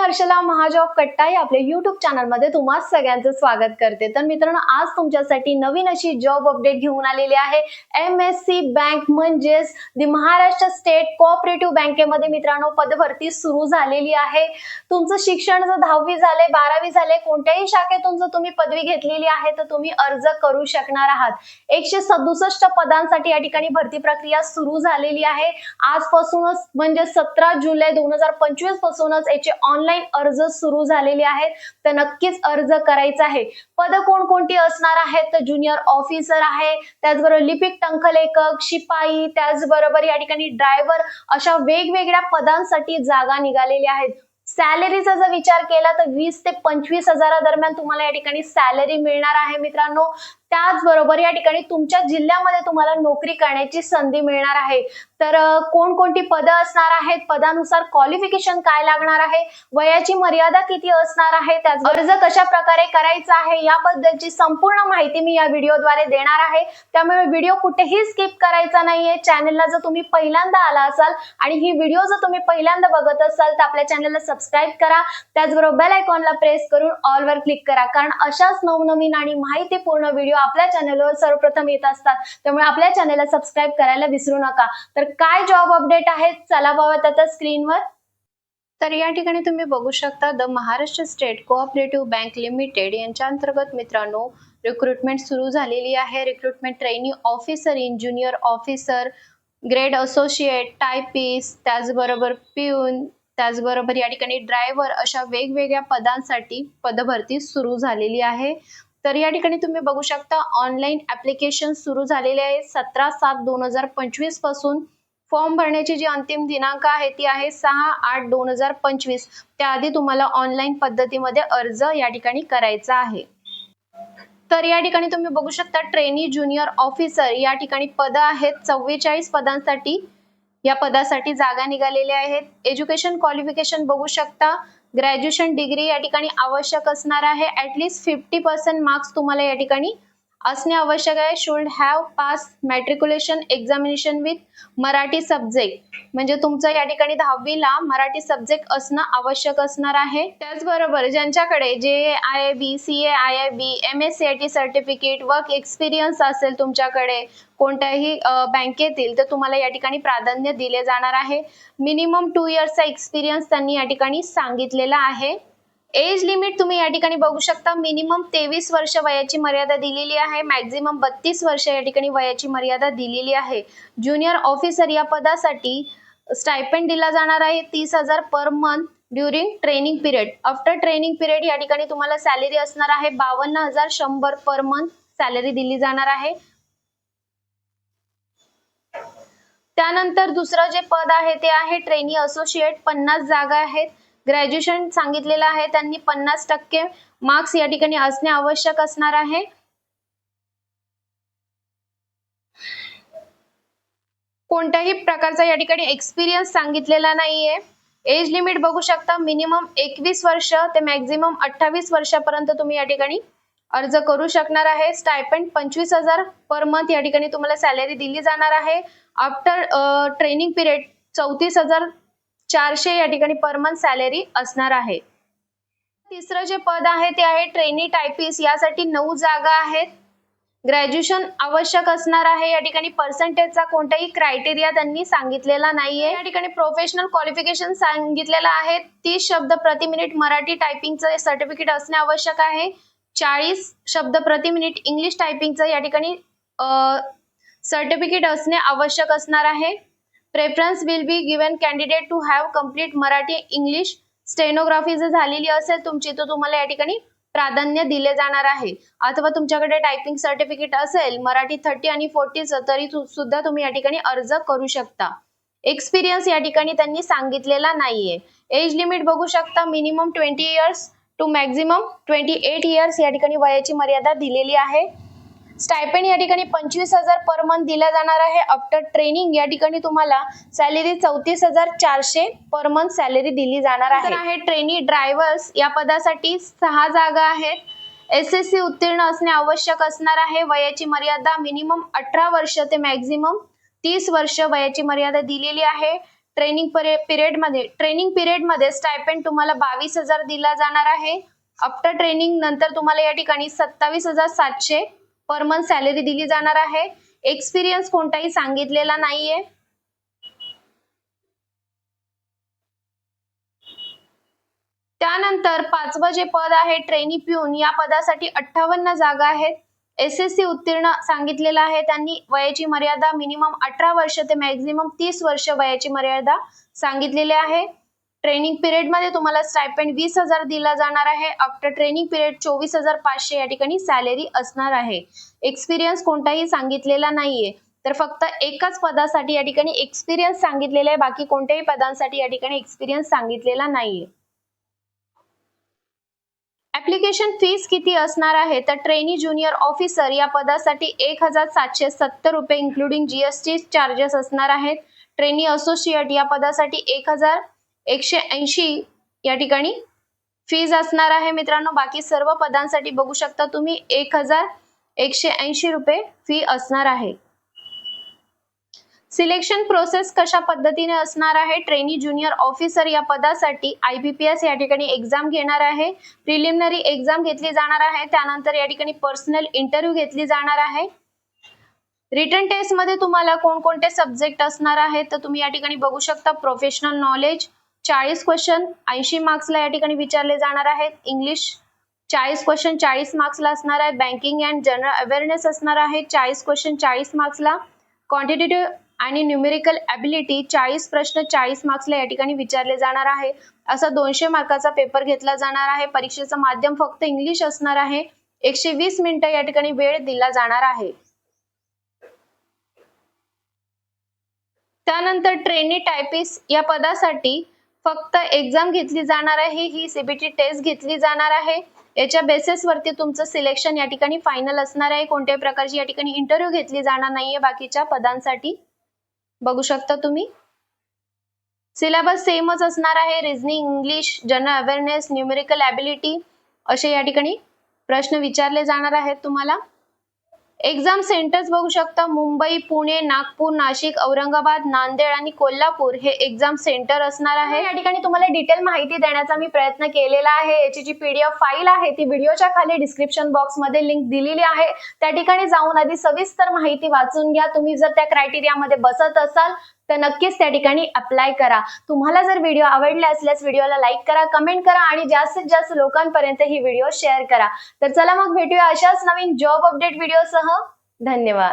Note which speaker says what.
Speaker 1: हर्षला महाजॉब कट्टा या आपल्या युट्यूब चॅनलमध्ये तुम्हा सगळ्यांचं स्वागत करते. तर मित्रांनो आज तुमच्यासाठी नवीन अशी जॉब अपडेट घेऊन आलेली आहे. एम एस सी बँक म्हणजेच दी महाराष्ट्र स्टेट कोऑपरेटिव्ह बँकेमध्ये मित्रांनो पदभरती सुरू झालेली आहे. तुमचं शिक्षण जर दहावी झाले बारावी झाले कोणत्याही शाखेतून जर तुम्ही पदवी घेतलेली आहे तर तुम्ही अर्ज करू शकणार आहात. एकशे सदुसष्ट पदांसाठी या ठिकाणी भरती प्रक्रिया सुरू झालेली आहे. आजपासूनच म्हणजे सतरा जुलै दोन हजार पंचवीस पासूनच याचे ऑनलाईन अर्ज सुरू झालेले आहेत. तर नक्कीच अर्ज करायचा आहे. पद कोणकोणती असणार आहेत? तर ज्युनियर ऑफिसर आहे. त्याचबरोबर लिपिक टंकलेखक शिपाई त्याचबरोबर या ठिकाणी ड्रायव्हर अशा वेगवेगळ्या पदांसाठी जागा निघालेल्या आहेत. सॅलरीचा जर विचार केला तर वीस ते पंचवीस हजारादरम्यान तुम्हाला या ठिकाणी सॅलरी मिळणार आहे मित्रांनो. त्याचबरोबर या ठिकाणी तुमच्या जिल्ह्यामध्ये तुम्हाला नोकरी करण्याची संधी मिळणार आहे. तर कोणकोणती पदं असणार आहेत? पदानुसार क्वालिफिकेशन काय लागणार आहे? वयाची मर्यादा किती असणार आहे? त्याच अर्ज कशा प्रकारे करायचा आहे? याबद्दलची संपूर्ण माहिती मी या व्हिडिओद्वारे देणार आहे. त्यामुळे व्हिडिओ कुठेही स्किप करायचा नाहीये. चॅनलला जर तुम्ही पहिल्यांदा आला असाल आणि ही व्हिडिओ जर तुम्ही पहिल्यांदा बघत असाल तर आपल्या चॅनलला सबस्क्राईब करा. त्याचबरोबर बेल आयकॉनला प्रेस करून ऑलवर क्लिक करा. कारण अशाच नवनवीन आणि माहितीपूर्ण व्हिडिओ आपल्या चॅनलवर सर्वप्रथम येत असतात. त्यामुळे आपल्या चॅनलला सबस्क्राईब करायला विसरू नका. तर काय जॉब अपडेट आहेत चला पाहूयात आता स्क्रीनवर तर या ठिकाणी तुम्ही बघू शकता the Maharashtra state cooperative bank limited यांच्या अंतर्गत मित्रांनो रिक्रुटमेंट सुरू झालेली आहे. Recruitment training officer in junior officer grade associate typist त्याचबरोबर पिऊन त्याचबरोबर या ठिकाणी ड्रायव्हर अशा वेगवेगळ्या पदांसाठी पदभरती सुरू झालेली आहे. तर या ठिकाणी तुम्ही बघू शकता ऑनलाईन ऍप्लिकेशन सुरू झालेले आहे सतरा सात दोन हजार पंचवीसपासून फॉर्म भरण्याची जी अंतिम दिनांक आहे ती आहे सहा आठ दोन हजार पंचवीस. त्याआधी तुम्हाला ऑनलाईन पद्धतीमध्ये अर्ज या ठिकाणी करायचा आहे. तर या ठिकाणी तुम्ही बघू शकता ट्रेनी ज्युनियर ऑफिसर या ठिकाणी पद आहेत. चव्वेचाळीस पदांसाठी या पदासाठी जागा निघालेल्या आहेत. एज्युकेशन क्वालिफिकेशन बघू शकता. ग्रॅज्युएशन डिग्री या ठिकाणी आवश्यक असणार आहे. ऍटलिस्ट फिफ्टी पर्सेंट मार्क्स तुम्हाला या ठिकाणी असणे आवश्यक आहे. Should have pass matriculation examination with Marathi subject म्हणजे तुमचं या ठिकाणी दहावीला मराठी सब्जेक्ट असणं आवश्यक असणार आहे. त्याचबरोबर ज्यांच्याकडे J I I B C A I I B M S C I T certificate work experience असेल तुमच्याकडे कोणत्याही बँकेतील तर तुम्हाला या ठिकाणी प्राधान्य दिले जाणार आहे. मिनिमम टू इयर्सचा एक्सपिरियन्स त्यांनी या ठिकाणी सांगितलेला आहे. एज लिमिट तुम्ही या ठिकाणी बघू शकता. मिनिमम तेवीस वर्ष वयाची मर्यादा दिलेली आहे. मॅक्झिमम बत्तीस वर्ष या ठिकाणी वयाची मर्यादा दिलेली आहे. ज्युनियर ऑफिसर या पदासाठी स्टायपेंड दिला जाणार आहे तीस हजार per month during training period. After training period या ठिकाणी तुम्हाला सॅलरी असणार आहे. बावन्न हजार शंभर पर मंथ सॅलरी दिली जाणार आहे. त्यानंतर दुसरं जे पद आहे ते आहे ट्रेनी असोसिएट. पन्नास जागा आहेत. ग्रॅज्युएशन सांगितलेलं आहे. त्यांनी पन्नास टक्के मार्क्स या ठिकाणी असणे आवश्यक असणार आहे. कोणत्याही प्रकारचा या ठिकाणी एक्सपिरियन्स सांगितलेला नाहीये. एज लिमिट बघू शकता. मिनिमम एकवीस वर्ष ते मॅक्झिमम अठ्ठावीस वर्षापर्यंत तुम्ही या ठिकाणी अर्ज करू शकणार आहे. स्टायपेंड पंचवीस हजार पर मंथ या ठिकाणी तुम्हाला सॅलरी दिली जाणार आहे. आफ्टर ट्रेनिंग पिरियड चौतीस हजार चारशे या ठिकाणी पर मंथ सॅलरी असणार आहे. तिसरं जे पद आहे ते आहे ट्रेनी टायपिस्ट यासाठी नऊ जागा आहेत. ग्रॅज्युएशन आवश्यक असणार आहे. या ठिकाणी पर्सेंटेजचा कोणताही क्रायटेरिया त्यांनी सांगितलेला नाहीये. या ठिकाणी प्रोफेशनल क्वालिफिकेशन सांगितलेलं आहे. तीस शब्द प्रति मिनिट मराठी टायपिंगचं सर्टिफिकेट असणे आवश्यक आहे. चाळीस शब्द प्रति मिनिट इंग्लिश टायपिंगचं या ठिकाणी सर्टिफिकेट असणे आवश्यक असणार आहे. Preference will be given candidate to have complete Marathi English stenography जर झालेली असेल तुमची तर तुम्हाला या ठिकाणी प्राधान्य दिले जाणार आहे. अथवा तुमच्याकडे टायपिंग सर्टिफिकेट असेल मराठी थर्टी आणि फोर्टीचं तरी सुद्धा तुम्ही या ठिकाणी अर्ज करू शकता. एक्सपिरियन्स या ठिकाणी त्यांनी सांगितलेला नाहीये. एज लिमिट बघू शकता minimum twenty years to maximum twenty eight years या ठिकाणी वयाची मर्यादा दिलेली आहे. स्टायपेंड या ठिकाणी पंचवीस हजार पर मंथ दिला जाणार आहे. आफ्टर ट्रेनिंग या ठिकाणी तुम्हाला सॅलरी चौतीस हजार चारशे पर मंथ सॅलरी दिली जाणार आहे. ट्रेनी ड्रायव्हर्स या पदासाठी सहा जागा आहेत. एस एस सी उत्तीर्ण असणे आवश्यक असणार आहे. वयाची मर्यादा मिनिमम अठरा वर्ष ते मॅक्झिमम तीस वर्ष वयाची मर्यादा दिलेली आहे. ट्रेनिंग पिरियडमध्ये ट्रेनिंग पिरियडमध्ये स्टायपेंड तुम्हाला बावीस हजार दिला जाणार आहे. आफ्टर ट्रेनिंग नंतर तुम्हाला या ठिकाणी सत्तावीस हजार सातशे पर मंथ सॅलरी दिली जाणार आहे. एक्सपिरियन्स कोणताही सांगितलेला नाहीये. त्यानंतर पाचवं जे पद आहे ट्रेनी पिऊन या पदासाठी अठ्ठावन्न जागा आहेत. एस एस सी उत्तीर्ण सांगितलेलं आहे. त्यांनी वयाची मर्यादा मिनिमम अठरा वर्ष ते मॅक्झिमम तीस वर्ष वयाची मर्यादा सांगितलेली आहे. ट्रेनिंग पिरियडमध्ये तुम्हाला स्टायपेंड वीस हजार दिला जाणार आहे. आफ्टर ट्रेनिंग पिरियड चोवीस हजार पाचशे या ठिकाणी सॅलरी असणार आहे. एक्सपिरियन्स कोणताही सांगितलेला नाहीये. तर फक्त एकाच पदासाठी या ठिकाणी एक्सपिरियन्स सांगितलेला आहे. बाकी कोणत्याही पदांसाठी या ठिकाणी एक्सपिरियन्स सांगितलेला नाहीये. ऍप्लिकेशन फीस किती असणार आहे? तर ट्रेनी ज्युनियर ऑफिसर या पदासाठी एक हजार सातशे सत्तर रुपये इन्क्लुडिंग जीएसटी चार्जेस असणार आहेत. ट्रेनी असोसिएट या पदासाठी एक हजार एकशे ऐंशी या ठिकाणी फीज असणार आहे मित्रांनो. बाकी सर्व पदांसाठी बघू शकता तुम्ही एक हजार एकशे ऐंशी रुपये फी असणार आहे. सिलेक्शन प्रोसेस कशा पद्धतीने असणार आहे? ट्रेनी ज्युनियर ऑफिसर या पदासाठी आय बी पी एस या ठिकाणी एक्झाम घेणार आहे. प्रिलिमिनरी एक्झाम घेतली जाणार आहे. त्यानंतर या ठिकाणी पर्सनल इंटरव्ह्यू घेतली जाणार आहे. रिटर्न टेस्टमध्ये तुम्हाला कोणकोणते सब्जेक्ट असणार आहेत? तर तुम्ही या ठिकाणी बघू शकता प्रोफेशनल नॉलेज चाळीस क्वेश्चन ऐंशी मार्क्सला या ठिकाणी विचारले जाणार आहेत. इंग्लिश चाळीस क्वेश्चन चाळीस मार्क्सला असणार आहे. बँकिंग अँड जनरल अवेअरनेस असणार आहे. चाळीस क्वेश्चन चाळीस मार्क्सला क्वांटिटेटिव्ह आणि न्यूमेरिकल ॲबिलिटी चाळीस प्रश्न चाळीस मार्क्सला या ठिकाणी विचारले जाणार आहे. असा दोनशे मार्काचा पेपर घेतला जाणार आहे. परीक्षेचं माध्यम फक्त इंग्लिश असणार आहे. एकशे वीस मिनिटं या ठिकाणी वेळ दिला जाणार आहे. त्यानंतर ट्रेनी टायपिस्ट या पदासाठी फक्त एक्झाम घेतली जाणार आहे ही सीबीटी टेस्ट घेतली जाणार आहे. याच्या बेसिसवरती तुमचं सिलेक्शन या ठिकाणी फायनल असणार आहे. कोणत्याही प्रकारची या ठिकाणी इंटरव्ह्यू घेतली जाणार नाहीये बाकीच्या पदांसाठी. बघू शकता तुम्ही. सिलेबस सेमच असणार आहे. Reasoning English general awareness numerical ability असे या ठिकाणी प्रश्न विचारले जाणार आहेत तुम्हाला. एक्झाम सेंटर्स बघू शकता. मुंबई पुणे नागपूर नाशिक औरंगाबाद नांदेड आणि कोल्हापूर हे एक्झाम सेंटर असणार आहे. या ठिकाणी तुम्हाला डिटेल माहिती देण्याचा मी प्रयत्न केलेला आहे. याची जी पीडीएफ फाईल आहे ती व्हिडिओच्या खाली डिस्क्रिप्शन बॉक्समध्ये लिंक दिलेली आहे. त्या ठिकाणी जाऊन आधी सविस्तर माहिती वाचून घ्या. तुम्ही जर त्या क्रायटेरियामध्ये बसत असाल तर नक्कीच त्या ठिकाणी अप्लाय करा. तुम्हाला जर व्हिडिओ आवडले असल्यास व्हिडिओला लाईक करा कमेंट करा आणि जास्तीत जास्त लोकांपर्यंत ही व्हिडिओ शेअर करा. तर चला मग भेटूया अशाच नवीन जॉब अपडेट व्हिडिओसह धन्यवाद.